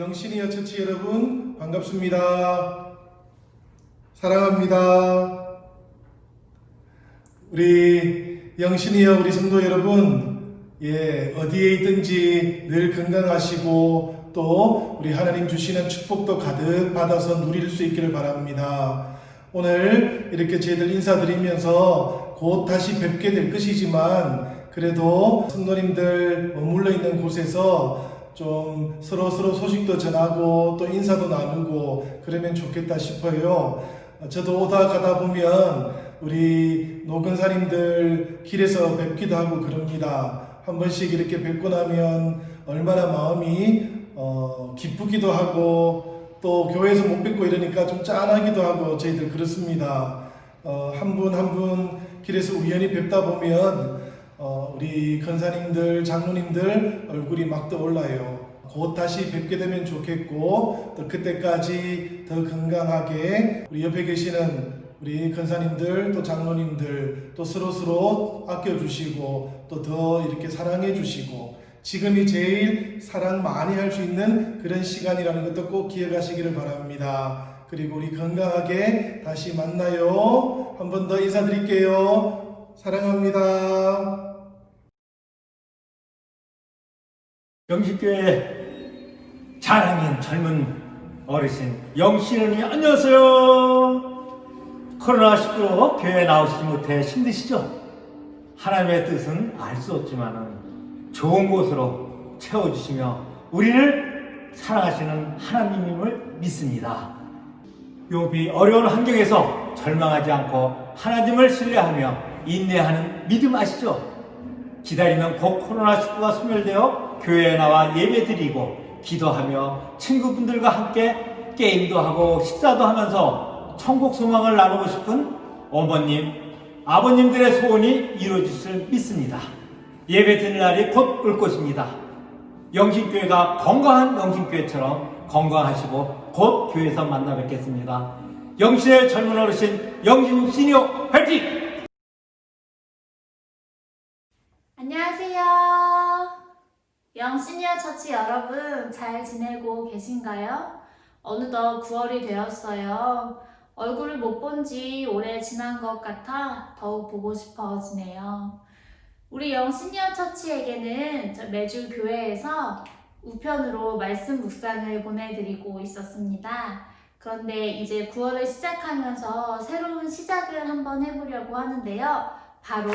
영신이어 처치 여러분 반갑습니다. 사랑합니다. 우리 영신이여 우리 성도 여러분 예 어디에 있든지 늘 건강하시고 또 우리 하나님 주시는 축복도 가득 받아서 누릴 수 있기를 바랍니다. 오늘 이렇게 저희들 인사드리면서 곧 다시 뵙게 될 것이지만 그래도 성도님들 머물러 있는 곳에서 좀 서로 서로 소식도 전하고 또 인사도 나누고 그러면 좋겠다 싶어요. 어, 저도 오다 가다 보면 우리 노근사님들 길에서 뵙기도 하고 그럽니다. 한 번씩 이렇게 뵙고 나면 얼마나 마음이 어, 기쁘기도 하고 또 교회에서 못 뵙고 이러니까 좀 짠하기도 하고 저희들 그렇습니다. 어, 한분 한 분 길에서 우연히 뵙다 보면 어, 우리 권사님들, 장로님들 얼굴이 막 떠올라요. 곧 다시 뵙게 되면 좋겠고 또 그때까지 더 건강하게 우리 옆에 계시는 우리 권사님들 또 장로님들 또 서로 서로 아껴주시고 또 더 이렇게 사랑해 주시고 지금이 제일 사랑 많이 할 수 있는 그런 시간이라는 것도 꼭 기억하시기를 바랍니다. 그리고 우리 건강하게 다시 만나요. 한 번 더 인사드릴게요. 사랑합니다. 영신교회 자랑인 젊은 어르신 영신언니 안녕하세요. 코로나19로 교회에 나오시지 못해 힘드시죠? 하나님의 뜻은 알 수 없지만 좋은 곳으로 채워주시며 우리를 사랑하시는 하나님임을 믿습니다. 욥이 어려운 환경에서 절망하지 않고 하나님을 신뢰하며 인내하는 믿음 아시죠? 기다리면 곧 코로나19가 소멸되어 교회에 나와 예배 드리고 기도하며 친구분들과 함께 게임도 하고 식사도 하면서 천국 소망을 나누고 싶은 어머님, 아버님들의 소원이 이루어질 줄 믿습니다. 예배 드리는 날이 곧 올 것입니다. 영신교회가 건강한 영신교회처럼 건강하시고 곧 교회에서 만나 뵙겠습니다. 영신의 젊은 어르신 영신 시니어 화이팅! 안녕하세요. 영시니어 처치 여러분 잘 지내고 계신가요? 어느덧 9월이 되었어요. 얼굴을 못 본 지 오래 지난 것 같아 더욱 보고 싶어지네요. 우리 영시니어 처치에게는 저 매주 교회에서 우편으로 말씀 묵상을 보내드리고 있었습니다. 그런데 이제 9월을 시작하면서 새로운 시작을 한번 해보려고 하는데요. 바로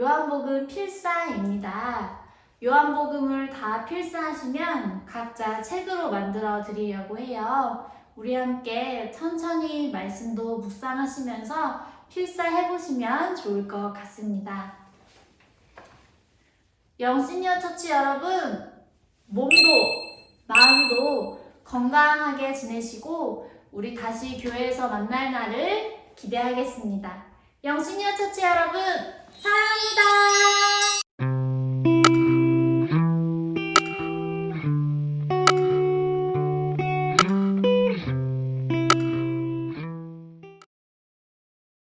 요한복음 필사입니다. 요한복음을 다 필사하시면 각자 책으로 만들어 드리려고 해요. 우리 함께 천천히 말씀도 묵상하시면서 필사해 보시면 좋을 것 같습니다. 영시니어 처치 여러분, 몸도 마음도 건강하게 지내시고 우리 다시 교회에서 만날 날을 기대하겠습니다. 영시니어 처치 여러분,